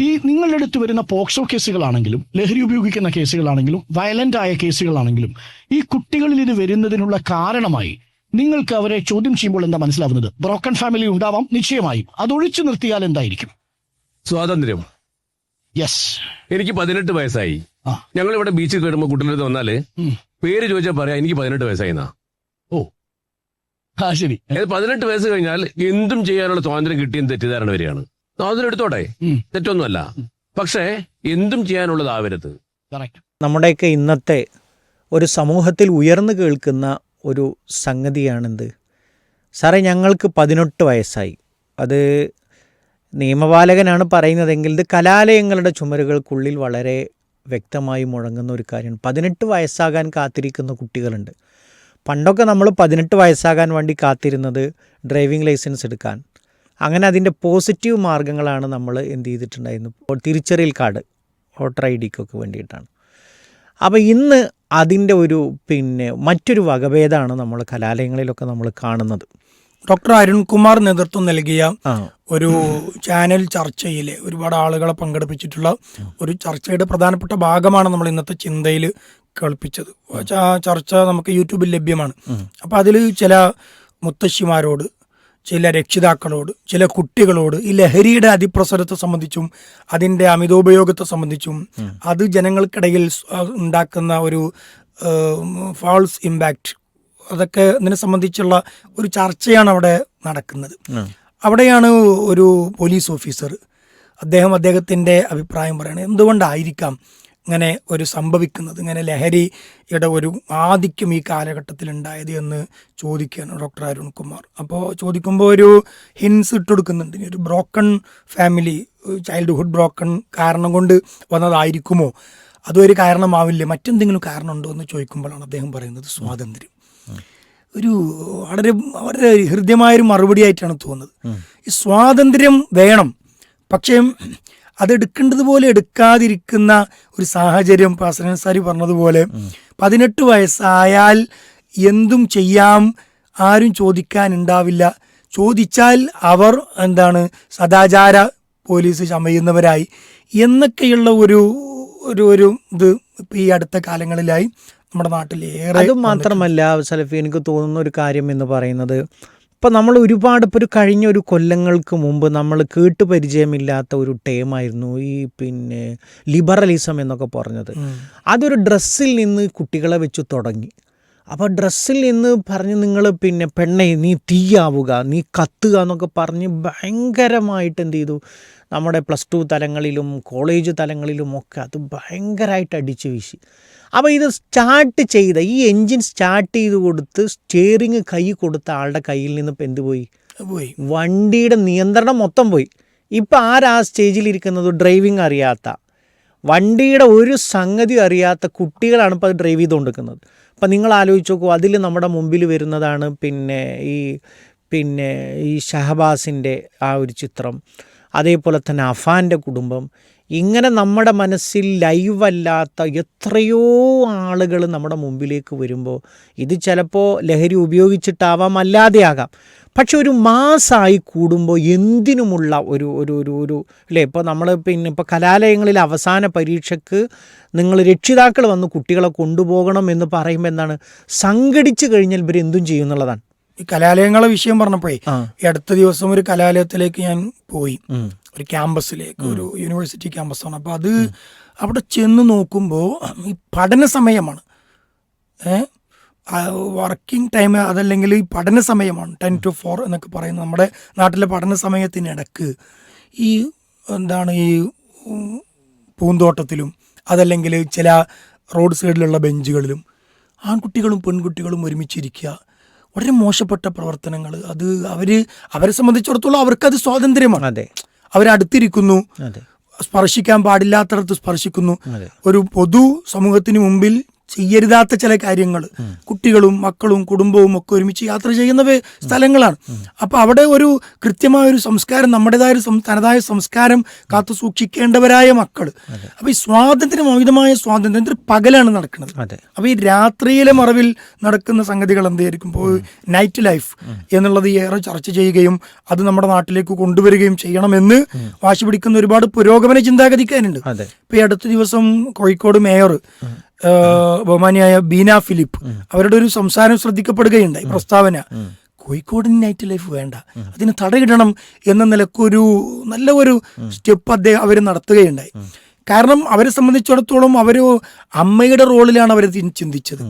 ഈ നിങ്ങളുടെ അടുത്ത് വരുന്ന പോക്സോ കേസുകളാണെങ്കിലും ലഹരി ഉപയോഗിക്കുന്ന കേസുകളാണെങ്കിലും വയലന്റ് ആയ കേസുകളാണെങ്കിലും ഈ കുട്ടികളിൽ ഇത് വരുന്നതിനുള്ള കാരണമായി നിങ്ങൾക്ക് അവരെ ചോദ്യം ചെയ്യുമ്പോൾ എന്താ മനസ്സിലാവുന്നത്? ബ്രോക്കൺ ഫാമിലി ഉണ്ടാവാം നിശ്ചയമായും. അതൊഴിച്ചു നിർത്തിയാൽ എന്തായിരിക്കും? സ്വാതന്ത്ര്യം. യെസ് എനിക്ക് പതിനെട്ട് വയസ്സായി. ഞങ്ങൾ ഇവിടെ ബീച്ചിൽ കയറുമ്പോൾ കുട്ടികളുടെ അടുത്ത് വന്നാൽ പേര് ചോദിച്ചാൽ പറയാം എനിക്ക് പതിനെട്ട് വയസ്സായിന്നാ. ഓ. ആ ശരി. പതിനെട്ട് വയസ്സ് കഴിഞ്ഞാൽ എന്തും ചെയ്യാനുള്ള സ്വാതന്ത്ര്യം കിട്ടിയെന്ന് തെറ്റിദ്ധാരണ വരികയാണ് സ്വാതന്ത്ര്യം എടുത്തോട്ടെ. തെറ്റൊന്നുമല്ല. പക്ഷേ എന്തും ചെയ്യാനുള്ളതാവരുത് നമ്മുടെയൊക്കെ ഇന്നത്തെ ഒരു സമൂഹത്തിൽ ഉയർന്നു കേൾക്കുന്ന ഒരു സംഗതിയാണെന്ത്? സാറേ ഞങ്ങൾക്ക് പതിനെട്ട് വയസ്സായി. അത് നിയമപാലകനാണ് പറയുന്നതെങ്കിൽ ഇത് കലാലയങ്ങളുടെ ചുമരുകൾക്കുള്ളിൽ വളരെ വ്യക്തമായി മുഴങ്ങുന്ന ഒരു കാര്യമാണ്. പതിനെട്ട് വയസ്സാകാൻ കാത്തിരിക്കുന്ന കുട്ടികളുണ്ട്. പണ്ടൊക്കെ നമ്മൾ പതിനെട്ട് വയസ്സാകാൻ വേണ്ടി കാത്തിരുന്നത് ഡ്രൈവിംഗ് ലൈസൻസ് എടുക്കാൻ. അങ്ങനെ അതിന്റെ പോസിറ്റീവ് മാർഗങ്ങളാണ് നമ്മൾ എന്ത് ചെയ്തിട്ടുണ്ടായിരുന്നു ഇപ്പോൾ തിരിച്ചറിയൽ കാർഡ് വോട്ടർ ഐ ഡിക്കൊക്കെ വേണ്ടിയിട്ടാണ്. അപ്പോൾ ഇന്ന് അതിന്റെ ഒരു പിന്നെ മറ്റൊരു വകഭേദമാണ് നമ്മൾ കലാലയങ്ങളിലൊക്കെ നമ്മൾ കാണുന്നത്. ഡോക്ടർ അരുൺകുമാർ നേതൃത്വം നൽകിയ ഒരു ചാനൽ ചർച്ചയിൽ ഒരുപാട് ആളുകളെ പങ്കെടുപ്പിച്ചിട്ടുള്ള ഒരു ചർച്ചയുടെ പ്രധാനപ്പെട്ട ഭാഗമാണ് നമ്മൾ ഇന്നത്തെ ചിന്തയിൽ കേൾപ്പിച്ചത്. ആ ചർച്ച നമുക്ക് യൂട്യൂബിൽ ലഭ്യമാണ്. അപ്പോൾ അതിൽ ചില മുത്തശ്ശിമാരോട് ചില രക്ഷിതാക്കളോട് ചില കുട്ടികളോട് ഈ ലഹരിയുടെ അതിപ്രസരത്തെ സംബന്ധിച്ചും അതിന്റെ അമിതോപയോഗത്തെ സംബന്ധിച്ചും അത് ജനങ്ങൾക്കിടയിൽ ഉണ്ടാക്കുന്ന ഒരു ഫാൾസ് ഇമ്പാക്റ്റ് അതൊക്കെ ഇതിനെ സംബന്ധിച്ചുള്ള ഒരു ചർച്ചയാണ് അവിടെ നടക്കുന്നത്. അവിടെയാണ് ഒരു പോലീസ് ഓഫീസർ അദ്ദേഹം അദ്ദേഹത്തിന്റെ അഭിപ്രായം പറയുന്നത് എന്തുകൊണ്ടായിരിക്കാം ഇങ്ങനെ ഒരു സംഭവിക്കുന്നത് ഇങ്ങനെ ലഹരിയുടെ ഒരു ആധിക്യം ഈ കാലഘട്ടത്തിൽ ഉണ്ടായത് എന്ന് ചോദിക്കുകയാണ് ഡോക്ടർ അരുൺകുമാർ അപ്പോൾ ചോദിക്കുമ്പോൾ ഒരു ഹിൻസ് ഇട്ട് കൊടുക്കുന്നുണ്ട്. ഒരു ബ്രോക്കൺ ഫാമിലി ചൈൽഡ്ഹുഡ് ബ്രോക്കൺ കാരണം കൊണ്ട് വന്നതായിരിക്കുമോ? അതും ഒരു കാരണമാവില്ലേ? മറ്റെന്തെങ്കിലും കാരണമുണ്ടോ എന്ന് ചോദിക്കുമ്പോഴാണ് അദ്ദേഹം പറയുന്നത് സ്വാതന്ത്ര്യം. ഒരു വളരെ വളരെ ഹൃദ്യമായൊരു മറുപടി ആയിട്ടാണ് തോന്നുന്നത് ഈ സ്വാതന്ത്ര്യം വേണം. പക്ഷേ അതെടുക്കേണ്ടതുപോലെ എടുക്കാതിരിക്കുന്ന ഒരു സാഹചര്യം പാസനൻ സാരി പറഞ്ഞതുപോലെ പതിനെട്ട് വയസ്സായാൽ എന്തും ചെയ്യാം ആരും ചോദിക്കാനുണ്ടാവില്ല. ചോദിച്ചാൽ അവർ എന്താണ് സദാചാര പോലീസ് ചമയുന്നവരായി. എന്നൊക്കെയുള്ള ഒരു ഒരു ഒരു ഇത് ഇപ്പം ഈ അടുത്ത കാലങ്ങളിലായി നമ്മുടെ നാട്ടിൽ ഏറെ അത് മാത്രമല്ല സലഫി എനിക്ക് തോന്നുന്ന ഒരു കാര്യം എന്ന് പറയുന്നത് ഇപ്പം നമ്മൾ ഒരുപാട് ഇപ്പോൾ ഒരു കഴിഞ്ഞ ഒരു കൊല്ലങ്ങൾക്ക് മുമ്പ് നമ്മൾ കേട്ടു പരിചയമില്ലാത്ത ഒരു ടേമായിരുന്നു ഈ പിന്നെ ലിബറലിസം എന്നൊക്കെ പറഞ്ഞത്. അതൊരു ഡ്രസ്സിൽ നിന്ന് കുട്ടികളെ വെച്ച് തുടങ്ങി. അപ്പോൾ ഡ്രസ്സിൽ നിന്ന് പറഞ്ഞ് നിങ്ങൾ പിന്നെ പെണ്ണെ നീ തീയാവുക നീ കത്തുക എന്നൊക്കെ പറഞ്ഞ് ഭയങ്കരമായിട്ട് എന്ത് ചെയ്തു? നമ്മുടെ പ്ലസ് ടു തലങ്ങളിലും കോളേജ് തലങ്ങളിലും ഒക്കെ അത് ഭയങ്കരമായിട്ട് അടിച്ചു വീശി. അപ്പോൾ ഇത് സ്റ്റാർട്ട് ചെയ്ത ഈ എൻജിൻ സ്റ്റാർട്ട് ചെയ്ത് കൊടുത്ത് സ്റ്റിയറിങ് കൈ കൊടുത്ത ആളുടെ കയ്യിൽ നിന്ന് ഇപ്പം എന്ത് പോയി? പോയി. വണ്ടിയുടെ നിയന്ത്രണം മൊത്തം പോയി. ഇപ്പം ആരാ സ്റ്റേജിലിരിക്കുന്നത്? ഡ്രൈവിംഗ് അറിയാത്ത. വണ്ടിയുടെ ഒരു സംഗതി അറിയാത്ത കുട്ടികളാണ് ഇപ്പോൾ ഡ്രൈവ് ചെയ്തുകൊണ്ടിരിക്കുന്നത്. അപ്പം നിങ്ങൾ ആലോചിച്ച് നോക്കൂ അതിൽ നമ്മുടെ മുമ്പിൽ വരുന്നതാണ് പിന്നെ ഈ പിന്നെ ഈ ഷഹബാസിന്റെ ആ ഒരു ചിത്രം. അതേപോലെ തന്നെ അഫാന്റെ കുടുംബം. ഇങ്ങനെ നമ്മുടെ മനസ്സിൽ ലൈവല്ലാത്ത എത്രയോ ആളുകൾ നമ്മുടെ മുമ്പിലേക്ക് വരുമ്പോൾ ഇത് ചിലപ്പോൾ ലഹരി ഉപയോഗിച്ചിട്ടാവാം അല്ലാതെയാകാം. പക്ഷെ ഒരു മാസമായി കൂടുമ്പോൾ എന്തിനുമുള്ള ഒരു ഒരു ഒരു ഒരു അല്ലേ? ഇപ്പോൾ നമ്മൾ പിന്നെ ഇപ്പോൾ കലാലയങ്ങളിൽ അവസാന പരീക്ഷയ്ക്ക് നിങ്ങൾ രക്ഷിതാക്കൾ വന്ന് കുട്ടികളെ കൊണ്ടുപോകണം എന്ന് പറയുമ്പോൾ എന്താണ്? സംഘടിച്ചു കഴിഞ്ഞാൽ ഇവർ എന്തും ചെയ്യുന്നുള്ളതാണ് ഈ കലാലയങ്ങളെ വിഷയം പറഞ്ഞപ്പോഴേ. അടുത്ത ദിവസം ഒരു കലാലയത്തിലേക്ക് ഞാൻ പോയി. ഒരു ക്യാമ്പസിലേക്ക് ഒരു യൂണിവേഴ്സിറ്റി ക്യാമ്പസാണ്. അപ്പോൾ അത് അവിടെ ചെന്ന് നോക്കുമ്പോൾ ഈ പഠന സമയമാണ്. വർക്കിംഗ് ടൈം അതല്ലെങ്കിൽ ഈ പഠന സമയമാണ്. ടെൻ ടു ഫോർ എന്നൊക്കെ പറയുന്നത് നമ്മുടെ നാട്ടിലെ പഠന സമയത്തിനിടക്ക് ഈ എന്താണ് ഈ പൂന്തോട്ടത്തിലും അതല്ലെങ്കിൽ ചില റോഡ് സൈഡിലുള്ള ബെഞ്ചുകളിലും ആൺകുട്ടികളും പെൺകുട്ടികളും ഒരുമിച്ചിരിക്കുക. വളരെ മോശപ്പെട്ട പ്രവർത്തനങ്ങൾ അത് അവർ അവരെ സംബന്ധിച്ചിടത്തോളം അവർക്കത് സ്വാതന്ത്ര്യമാണ്. അതെ. അവരടുത്തിരിക്കുന്നു. സ്പർശിക്കാൻ പാടില്ലാത്തടത്ത് സ്പർശിക്കുന്നു. ഒരു പൊതു സമൂഹത്തിന് മുമ്പിൽ ചെയ്യരുതാത്ത ചില കാര്യങ്ങൾ. കുട്ടികളും മക്കളും കുടുംബവും ഒക്കെ ഒരുമിച്ച് യാത്ര ചെയ്യുന്ന സ്ഥലങ്ങളാണ്. അപ്പൊ അവിടെ ഒരു കൃത്യമായ ഒരു സംസ്കാരം നമ്മുടേതായ ഒരു തനതായ സംസ്കാരം കാത്തു സൂക്ഷിക്കേണ്ടവരായ മക്കൾ അപ്പൊ ഈ സ്വാതന്ത്ര്യം അമിതമായ സ്വാതന്ത്ര്യം പകലാണ് നടക്കുന്നത്. അതെ. അപ്പൊ ഈ രാത്രിയിലെ മറവിൽ നടക്കുന്ന സംഗതികൾ എന്തായിരിക്കും? ഇപ്പോൾ നൈറ്റ് ലൈഫ് എന്നുള്ളത് ഏറെ ചർച്ച ചെയ്യുകയും അത് നമ്മുടെ നാട്ടിലേക്ക് കൊണ്ടുവരികയും ചെയ്യണമെന്ന് വാശി പിടിക്കുന്ന ഒരുപാട് പുരോഗമന ചിന്താഗതിക്കാരുണ്ട്. ഇപ്പൊ ഈ അടുത്ത ദിവസം കോഴിക്കോട് മേയർ ബഹുമാനിയായ ബീന ഫിലിപ്പ് അവരുടെ ഒരു സംസാരം ശ്രദ്ധിക്കപ്പെടുകയുണ്ടായി പ്രസ്താവന. കോഴിക്കോടിന് നൈറ്റ് ലൈഫ് വേണ്ട. അതിന് തടയിടണം എന്ന നിലക്കൊരു നല്ല ഒരു സ്റ്റെപ്പ് അദ്ദേഹം അവർ നടത്തുകയുണ്ടായി. കാരണം അവരെ സംബന്ധിച്ചിടത്തോളം അവർ അമ്മയുടെ റോളിലാണ് അവർ ചിന്തിച്ചത്.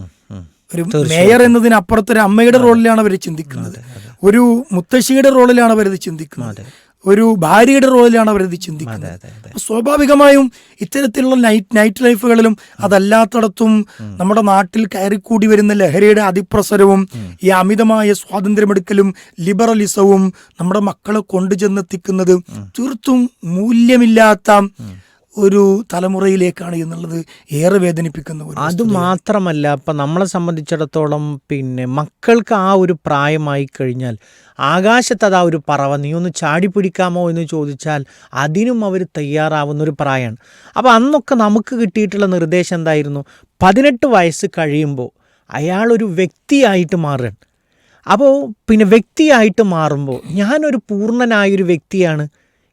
ഒരു മേയർ എന്നതിനപ്പുറത്ത് ഒരു അമ്മയുടെ റോളിലാണ് അവർ ചിന്തിക്കുന്നത്. ഒരു മുത്തശ്ശിയുടെ റോളിലാണ് അവരത് ചിന്തിക്കുന്നത്. ഒരു ഭാര്യയുടെ റോളിലാണ് അവരത് ചിന്തിക്കുന്നത്. സ്വാഭാവികമായും ഇത്തരത്തിലുള്ള നൈറ്റ് നൈറ്റ് ലൈഫുകളിലും അതല്ലാത്തടത്തും നമ്മുടെ നാട്ടിൽ കയറിക്കൂടി വരുന്ന ലഹരിയുടെ അതിപ്രസരവും ഈ അമിതമായ സ്വാതന്ത്ര്യമെടുക്കലും ലിബറലിസവും നമ്മുടെ മക്കളെ കൊണ്ടുചെന്നെത്തിക്കുന്നത് തീർത്തും മൂല്യമില്ലാത്ത ഒരു തലമുറയിലേക്കാണ് എന്നുള്ളത് ഏറെ വേദനിപ്പിക്കുന്ന അത് മാത്രമല്ല ഇപ്പം നമ്മളെ സംബന്ധിച്ചിടത്തോളം പിന്നെ മക്കൾക്ക് ആ ഒരു പ്രായമായി കഴിഞ്ഞാൽ ആകാശത്ത് അതാ ഒരു പറവ നീ ഒന്ന് ചാടി പിടിക്കാമോ? എന്ന് ചോദിച്ചാൽ അതിനും അവർ തയ്യാറാവുന്ന ഒരു പ്രായമാണ്. അപ്പോൾ അന്നൊക്കെ നമുക്ക് കിട്ടിയിട്ടുള്ള നിർദ്ദേശം എന്തായിരുന്നു? പതിനെട്ട് വയസ്സ് കഴിയുമ്പോൾ അയാളൊരു വ്യക്തിയായിട്ട് മാറുകയാണ്. അപ്പോൾ പിന്നെ വ്യക്തിയായിട്ട് മാറുമ്പോൾ ഞാനൊരു പൂർണനായൊരു വ്യക്തിയാണ്.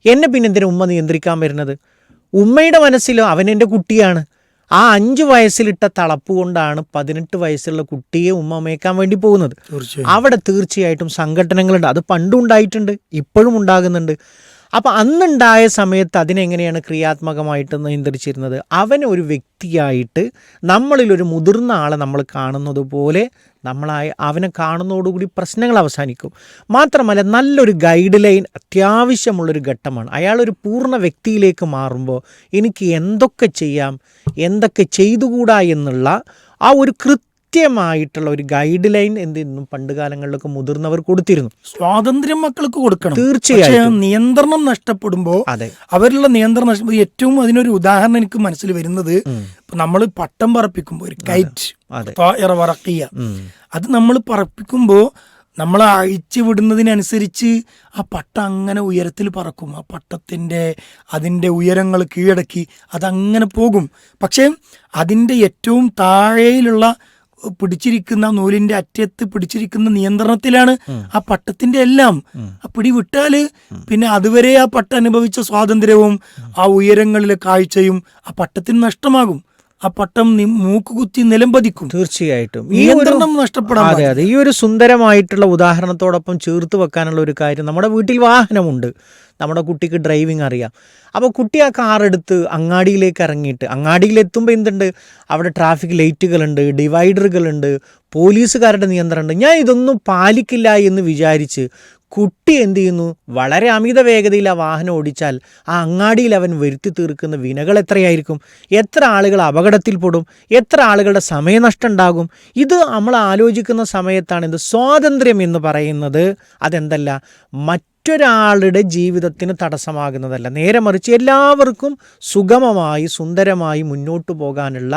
എന്നെ പിന്നെ എന്തിനാ ഉമ്മ നിയന്ത്രിക്കാൻ വരുന്നത്? ഉമ്മയുടെ മനസ്സിലോ അവൻ എന്റെ കുട്ടിയാണ്. ആ അഞ്ചു വയസ്സിലിട്ട തളപ്പ് കൊണ്ടാണ് പതിനെട്ട് വയസ്സുള്ള കുട്ടിയെ ഉമ്മ അമ്മയ്ക്കാൻ വേണ്ടി പോകുന്നത്. അവിടെ തീർച്ചയായിട്ടും സംഘടനകളുണ്ട് അത് പണ്ടുണ്ടായിട്ടുണ്ട് ഇപ്പോഴും ഉണ്ടാകുന്നുണ്ട്. അപ്പോൾ അന്നുണ്ടായ സമയത്ത് അതിനെങ്ങനെയാണ് ക്രിയാത്മകമായിട്ട് നിയന്ത്രിച്ചിരുന്നത്? അവൻ ഒരു വ്യക്തിയായിട്ട് നമ്മളിലൊരു മുതിർന്ന ആളെ നമ്മൾ കാണുന്നത് പോലെ നമ്മളായ അവനെ കാണുന്നതോടുകൂടി പ്രശ്നങ്ങൾ അവസാനിക്കും. മാത്രമല്ല നല്ലൊരു ഗൈഡ് ലൈൻ അത്യാവശ്യമുള്ളൊരു ഘട്ടമാണ്. അയാളൊരു പൂർണ വ്യക്തിയിലേക്ക് മാറുമ്പോൾ എനിക്ക് എന്തൊക്കെ ചെയ്യാം എന്തൊക്കെ ചെയ്തുകൂടാ എന്നുള്ള ആ ഒരു കൃത്യമായിട്ടുള്ള ഒരു ഗൈഡ് ലൈൻ എന്തെന്നും പണ്ട് കാലങ്ങളിലൊക്കെ മുതിർന്നവർ കൊടുത്തിരുന്നു. സ്വാതന്ത്ര്യം മക്കൾക്ക് കൊടുക്കണം. തീർച്ചയായും. നിയന്ത്രണം നഷ്ടപ്പെടുമ്പോൾ അതെ. അവരുടെ നിയന്ത്രണം നഷ്ടപ്പെടുമ്പോൾ ഏറ്റവും അതിനൊരു ഉദാഹരണം എനിക്ക് മനസ്സിൽ വരുന്നത് നമ്മൾ പട്ടം പറപ്പിക്കുമ്പോൾ ഒരു കൈറ്റ് അതെ. വറക്കിയ. അത് നമ്മൾ പറപ്പിക്കുമ്പോൾ നമ്മൾ അഴിച്ചു വിടുന്നതിനനുസരിച്ച് ആ പട്ട അങ്ങനെ ഉയരത്തിൽ പറക്കും. ആ പട്ടത്തിന്റെ അതിന്റെ ഉയരങ്ങൾ കീഴടക്കി അതങ്ങനെ പോകും. പക്ഷേ അതിന്റെ ഏറ്റവും താഴെയിലുള്ള പിടിച്ചിരിക്കുന്ന നൂലിന്റെ അറ്റത്ത് പിടിച്ചിരിക്കുന്ന നിയന്ത്രണത്തിലാണ് ആ പട്ടത്തിന്റെ എല്ലാം. ആ പിടി വിട്ടാൽ പിന്നെ അതുവരെ ആ പട്ട അനുഭവിച്ച സ്വാതന്ത്ര്യവും ആ ഉയരങ്ങളിലെ കാഴ്ചയും ആ പട്ടത്തിന് നഷ്ടമാകും. ആ പട്ടം മൂക്കുകുത്തി നിലംപതിക്കും. തീർച്ചയായിട്ടും. നിയന്ത്രണം നഷ്ടപ്പെടാം അതെ അതെ. ഈ ഒരു സുന്ദരമായിട്ടുള്ള ഉദാഹരണത്തോടൊപ്പം ചേർത്ത് വെക്കാനുള്ള ഒരു കാര്യം നമ്മുടെ വീട്ടിൽ വാഹനമുണ്ട്. നമ്മുടെ കുട്ടിക്ക് ഡ്രൈവിംഗ് അറിയാം. അപ്പോൾ കുട്ടി ആ കാർ എടുത്ത് അങ്ങാടിയിലേക്ക് ഇറങ്ങിയിട്ട് അങ്ങാടിയിലെത്തുമ്പോൾ എന്തുണ്ട്? അവിടെ ട്രാഫിക് ലൈറ്റുകളുണ്ട് ഡിവൈഡറുകളുണ്ട് പോലീസുകാരുടെ നിയന്ത്രണമുണ്ട്. ഞാൻ ഇതൊന്നും പാലിക്കില്ല എന്ന് വിചാരിച്ച് കുട്ടി എന്ത് ചെയ്യുന്നു? വളരെ അമിത വേഗതയിൽ ആ വാഹനം ഓടിച്ചാൽ ആ അങ്ങാടിയിൽ അവൻ വരുത്തി തീർക്കുന്ന വിനകൾ എത്രയായിരിക്കും? എത്ര ആളുകൾ അപകടത്തിൽപ്പെടും എത്ര ആളുകളുടെ സമയനഷ്ടം ഉണ്ടാകും? ഇത് നമ്മൾ ആലോചിക്കുന്ന സമയത്താണ് ഇത് സ്വാതന്ത്ര്യം എന്ന് പറയുന്നത്. അതെന്തല്ല മറ്റൊരാളുടെ ജീവിതത്തിന് തടസ്സമാകുന്നതല്ല. നേരെ മറിച്ച് എല്ലാവർക്കും സുഗമമായി സുന്ദരമായി മുന്നോട്ട് പോകാനുള്ള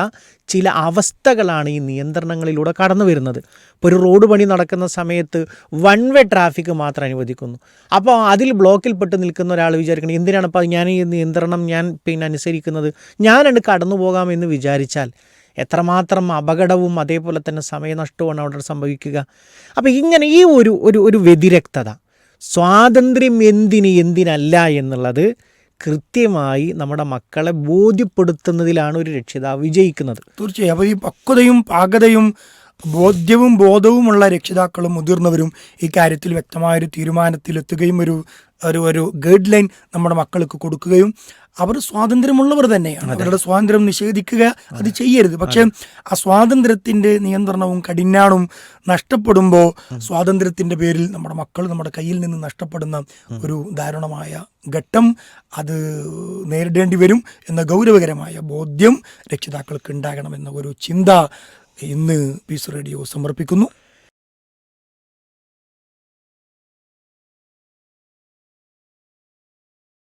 ചില അവസ്ഥകളാണ് ഈ നിയന്ത്രണങ്ങളിലൂടെ കടന്നു വരുന്നത്. ഇപ്പോൾ ഒരു റോഡ് പണി നടക്കുന്ന സമയത്ത് വൺ വേ ട്രാഫിക് മാത്രം അനുവദിക്കുന്നു. അപ്പോൾ അതിൽ ബ്ലോക്കിൽപ്പെട്ട് നിൽക്കുന്ന ഒരാൾ വിചാരിക്കണം എന്തിനാണ് അപ്പോൾ ഞാൻ ഈ നിയന്ത്രണം ഞാൻ പിന്നെ അനുസരിക്കുന്നത്? ഞാനത് കടന്നു പോകാമെന്ന് വിചാരിച്ചാൽ എത്രമാത്രം അപകടവും അതേപോലെ തന്നെ സമയനഷ്ടവുമാണ് അവിടെ സംഭവിക്കുക. അപ്പോൾ ഇങ്ങനെ ഈ ഒരു ഒരു ഒരു വ്യതിരക്തത. സ്വാതന്ത്ര്യം എന്തിന് എന്തിനല്ല എന്നുള്ളത് കൃത്യമായി നമ്മുടെ മക്കളെ ബോധ്യപ്പെടുത്തുന്നതിലാണ് ഒരു രക്ഷിതാവ് വിജയിക്കുന്നത്. തീർച്ചയായും. അപ്പോൾ ഈ പക്വതയും പാകതയും ബോധ്യവും ബോധവുമുള്ള രക്ഷിതാക്കളും മുതിർന്നവരും ഈ കാര്യത്തിൽ വ്യക്തമായൊരു തീരുമാനത്തിലെത്തുകയും ഒരു ഒരു ഒരു ഗൈഡ് ലൈൻ നമ്മുടെ മക്കൾക്ക് കൊടുക്കുകയും അവർ സ്വാതന്ത്ര്യമുള്ളവർ തന്നെയാണ്. അവരുടെ സ്വാതന്ത്ര്യം നിഷേധിക്കുക അത് ചെയ്യരുത്. പക്ഷേ ആ സ്വാതന്ത്ര്യത്തിന്റെ നിയന്ത്രണവും കഠിനാണും നഷ്ടപ്പെടുമ്പോൾ സ്വാതന്ത്ര്യത്തിന്റെ പേരിൽ നമ്മുടെ മക്കൾ നമ്മുടെ കയ്യിൽ നിന്ന് നഷ്ടപ്പെടുന്ന ഒരു ദാരുണമായ ഘട്ടം അത് നേരിടേണ്ടി വരും എന്ന ഗൗരവകരമായ ബോധ്യം രക്ഷിതാക്കൾക്ക് ഉണ്ടാകണമെന്ന ഒരു ചിന്ത ഇന്ന് പീസ് റേഡിയോ സമർപ്പിക്കുന്നു.